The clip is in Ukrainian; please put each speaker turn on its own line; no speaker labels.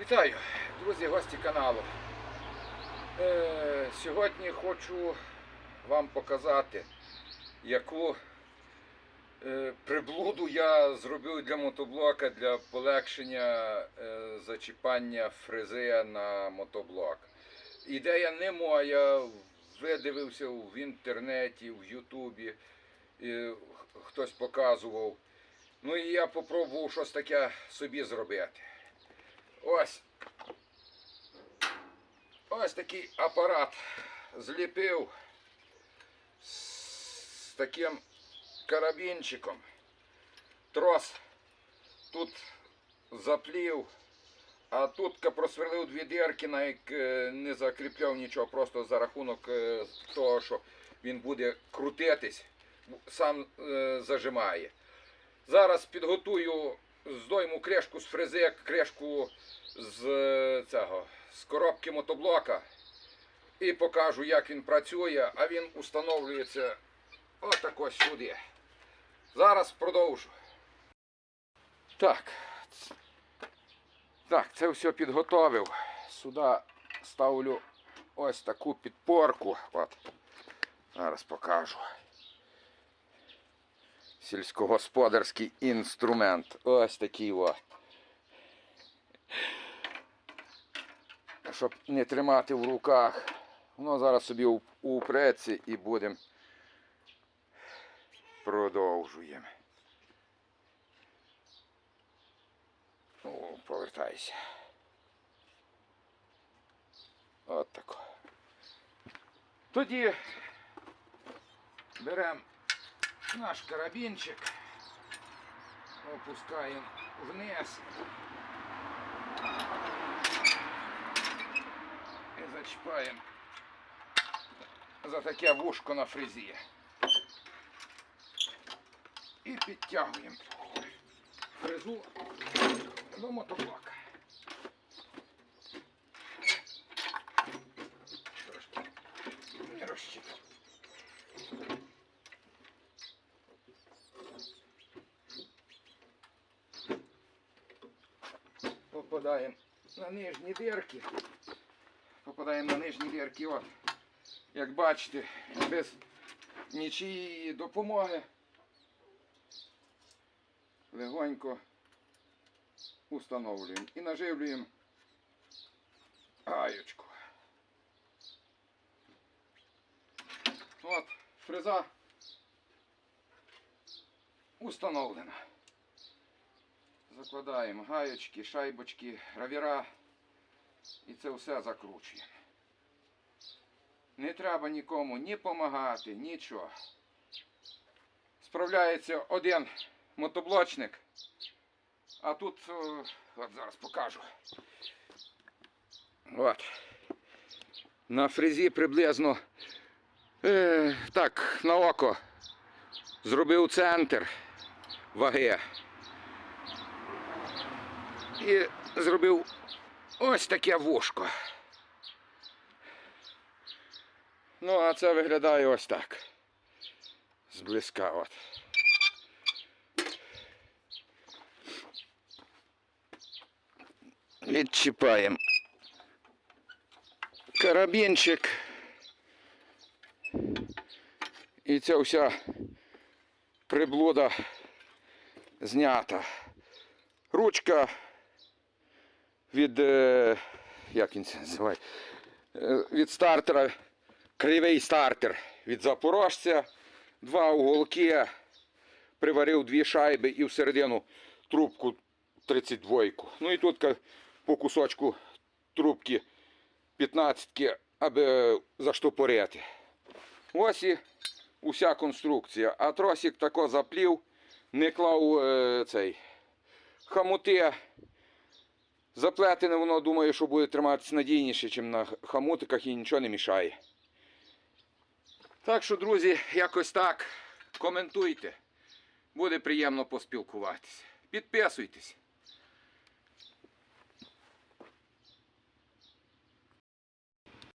Вітаю, друзі, гості каналу. Е, сьогодні хочу вам показати, яку е, приблуду я зробив для мотоблока для полегшення е, зачіпання фрези на мотоблок. Ідея не моя, видивився в інтернеті, в Ютубі, е, хтось показував. Ну і я попробував щось таке собі зробити. Ось. Ось такий апарат зліпив з таким карабінчиком. Трос тут заплів, а тут просверлив дві дірки, на як е, не закріпляв нічого, просто за рахунок е, того, що він буде крутитись, сам е, зажимає. Зараз підготую здойму кришку з фрези, кришку з е, цього з коробки мотоблока і покажу, як він працює, а він установлюється отак ось сюди. Зараз продовжу. Так. Так, це все підготовив. Сюди ставлю ось таку підпорку. От. Зараз покажу. Сільськогосподарський інструмент. Ось такий о. Щоб не тримати в руках. Воно зараз собі уп- упреться і будемо. Продовжуємо. О, повертайся. От тако. Тоді беремо наш карабінчик, опускаємо вниз і зачіпаємо за таке вушко на фрезі. І підтягуємо фрезу до мотоблока. Попадаємо на нижні дірки. Попадаємо на нижні дірки. От. Як бачите, без нічиєї допомоги. Легонько установлюємо і наживлюємо гаючку. От, фреза установлена. Закладаємо гаєчки, шайбочки, равіра і це все закручуємо. Не треба нікому ні допомагати, нічого. Справляється один мотоблочник, а тут, от зараз покажу. От. На фрезі приблизно е, так, на око зробив центр ваги і зробив ось таке вушко. Ну, а це виглядає ось так. Зблизька от. Відчіпаємо карабінчик. І ця вся приблуда знята. Ручка від, е, як він це називає, Е, від стартера, кривий стартер від запорожця, два уголки, приварив дві шайби і всередину трубку 32. Ну і тут по кусочку трубки 15 аби заштопорити. Ось і уся конструкція. А тросик тако заплів, не клав е, цей хамути. Заплетене воно думаю, що буде триматися надійніше, ніж на хамутиках і нічого не мішає. Так що, друзі, якось так. Коментуйте. Буде приємно поспілкуватися. Підписуйтесь.